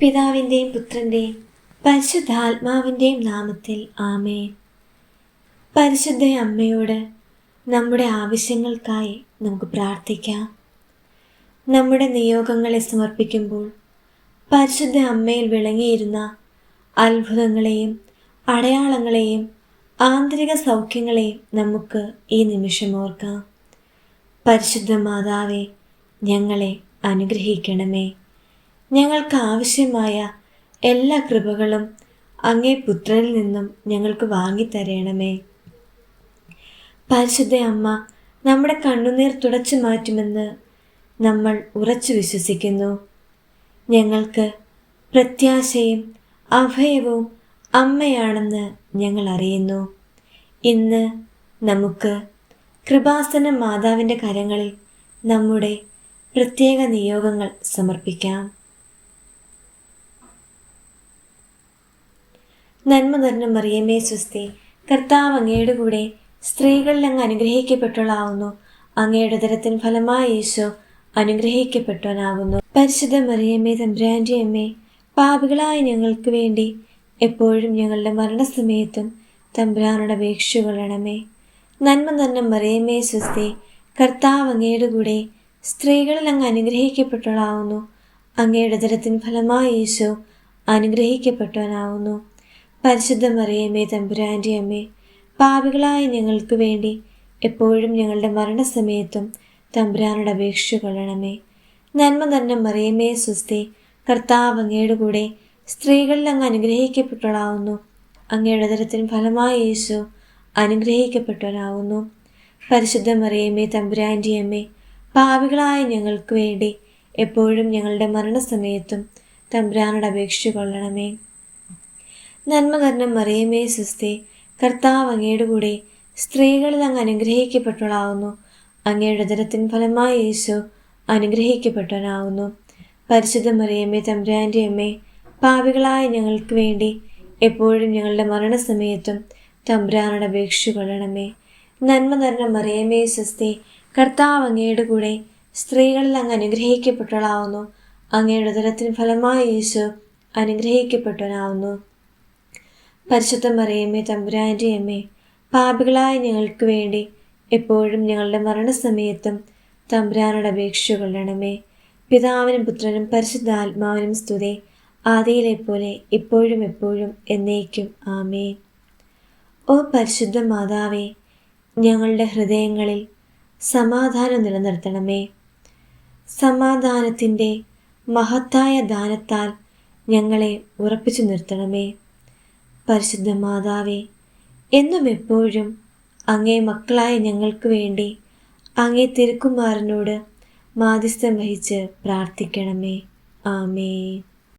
പിതാവിന്റെയും പുത്രന്റെയും പരിശുദ്ധാത്മാവിന്റെയും നാമത്തിൽ ആമേ പരിശുദ്ധ അമ്മയോട് നമ്മുടെ ആവശ്യങ്ങൾക്കായി നമുക്ക് പ്രാർത്ഥിക്കാം. നമ്മുടെ നിയോഗങ്ങളെ സമർപ്പിക്കുമ്പോൾ പരിശുദ്ധ അമ്മയിൽ വിളങ്ങിയിരുന്ന അത്ഭുതങ്ങളെയും അടയാളങ്ങളെയും ആന്തരിക സൗഖ്യങ്ങളെയും നമുക്ക് ഈ നിമിഷം ഓർക്കാം. പരിശുദ്ധ മാതാവെ ഞങ്ങളെ അനുഗ്രഹിക്കണമേ. ഞങ്ങൾക്ക് ആവശ്യമായ എല്ലാ കൃപകളും അങ്ങേ പുത്രനിൽ നിന്നും ഞങ്ങൾക്ക് വാങ്ങിത്തരയണമേ പരിശുദ്ധ അമ്മ നമ്മുടെ കണ്ണുനീർ തുടച്ചു മാറ്റുമെന്ന് നമ്മൾ ഉറച്ചു വിശ്വസിക്കുന്നു. ഞങ്ങൾക്ക് പ്രത്യാശയും അഭയവും അമ്മയാണെന്ന് ഞങ്ങൾ അറിയുന്നു. ഇന്ന് നമുക്ക് കൃപാസന മാതാവിന്റെ കരങ്ങളിൽ നമ്മുടെ പ്രത്യേക നിയോഗങ്ങൾ സമർപ്പിക്കാം. നന്മ നിറഞ്ഞ മറിയമേ സ്വസ്തി. കർത്താവ് അങ്ങയുടെ കൂടെ സ്ത്രീകളിൽ അങ്ങ് അനുഗ്രഹിക്കപ്പെട്ടവളാവുന്നു. അങ്ങയുടെ ഉദരത്തിന് ഫലമായി യേശോ അനുഗ്രഹിക്കപ്പെട്ടവനാകുന്നു. പരിശുദ്ധ മറിയമ്മേ തമ്പുരാന്റെ അമ്മേ പാപികളായ ഞങ്ങൾക്ക് വേണ്ടി എപ്പോഴും ഞങ്ങളുടെ മരണസമയത്തും തമ്പുരാനുടെ അപേക്ഷ കൊള്ളണമേ. നന്മ നിറഞ്ഞ മറിയമ്മേ സ്വസ്തി. കർത്താവ് അങ്ങയുടെ കൂടെ സ്ത്രീകളിൽ അങ്ങ് അനുഗ്രഹിക്കപ്പെട്ടവളാവുന്നു. അങ്ങയുടെ ഉദരത്തിന് ഫലമായി യേശോ അനുഗ്രഹിക്കപ്പെട്ടവനാവുന്നു. പരിശുദ്ധ മറിയമ്മേ തമ്പുരാന്റെ അമ്മേ പാപികളായ ഞങ്ങൾക്ക് വേണ്ടി എപ്പോഴും ഞങ്ങളുടെ മരണസമയത്തും തമ്പുരാനോട് അപേക്ഷിച്ച് കൊള്ളണമേ. നന്മ തന്നെ മറിയമ്മേ സുസ്തി കർത്താവ് അങ്ങയുടെ കൂടെ സ്ത്രീകളിൽ അങ്ങ് അനുഗ്രഹിക്കപ്പെട്ടവളാവുന്നു. അങ്ങയുടെ തരത്തിന് ഫലമായി യേശു അനുഗ്രഹിക്കപ്പെട്ടവനാവുന്നു. പരിശുദ്ധ മറിയമ്മേ തമ്പുരാന്റെ അമ്മേ പാവികളായ ഞങ്ങൾക്ക് വേണ്ടി എപ്പോഴും ഞങ്ങളുടെ മരണസമയത്തും തമ്പുരാനോട് അപേക്ഷിച്ചു കൊള്ളണമേ. നന്മ കാരണം മറിയമേ സുസ്തി കർത്താവ് അങ്ങയുടെ കൂടെ സ്ത്രീകളിൽ അങ്ങ് അനുഗ്രഹിക്കപ്പെട്ടവളാവുന്നു. അങ്ങയുടെ ഉദരത്തിന് ഫലമായി യേശു അനുഗ്രഹിക്കപ്പെട്ടവനാവുന്നു. പരിശുദ്ധ മറിയമ്മേ തമ്പുരാന്റെ അമ്മേ പാവികളായ ഞങ്ങൾക്ക് വേണ്ടി എപ്പോഴും ഞങ്ങളുടെ മരണസമയത്തും തമ്പുരാനോട് കൊള്ളണമേ. നന്മ നിറഞ്ഞ മറിയമേ സ്വസ്തി കർത്താവ് അങ്ങയുടെ കൂടെ സ്ത്രീകളിൽ അങ്ങ് അനുഗ്രഹിക്കപ്പെട്ടവളാവുന്നു. അങ്ങയുടെ ഉദരത്തിന് ഫലമായി യേശു അനുഗ്രഹിക്കപ്പെട്ടവനാവുന്നു. പരിശുദ്ധ മറിയമ്മേ തമ്പുരാന്റെ അമ്മേ പാപികളായ ഞങ്ങൾക്ക് വേണ്ടി എപ്പോഴും ഞങ്ങളുടെ മരണസമയത്തും തമ്പുരാനോട് അപേക്ഷ കൊള്ളണമേ. പിതാവിനും പുത്രനും പരിശുദ്ധാത്മാവിനും സ്തുതി ആദിയിലെ പോലെ ഇപ്പോഴും എപ്പോഴും എന്നേക്കും. ആമേ ഓ പരിശുദ്ധ മാതാവേ ഞങ്ങളുടെ ഹൃദയങ്ങളിൽ സമാധാനം നിലനിർത്തണമേ. സമാധാനത്തിന്റെ മഹത്തായ ദാനത്താൽ ഞങ്ങളെ ഉറപ്പിച്ചു നിർത്തണമേ. പരിശുദ്ധ മാതാവേ എന്നും എപ്പോഴും അങ്ങേ മക്കളായ ഞങ്ങൾക്ക് വേണ്ടി അങ്ങേ തിരുക്കുമാരനോട് മാധ്യസ്ഥം വഹിച്ച് പ്രാർത്ഥിക്കണമേ. ആമേ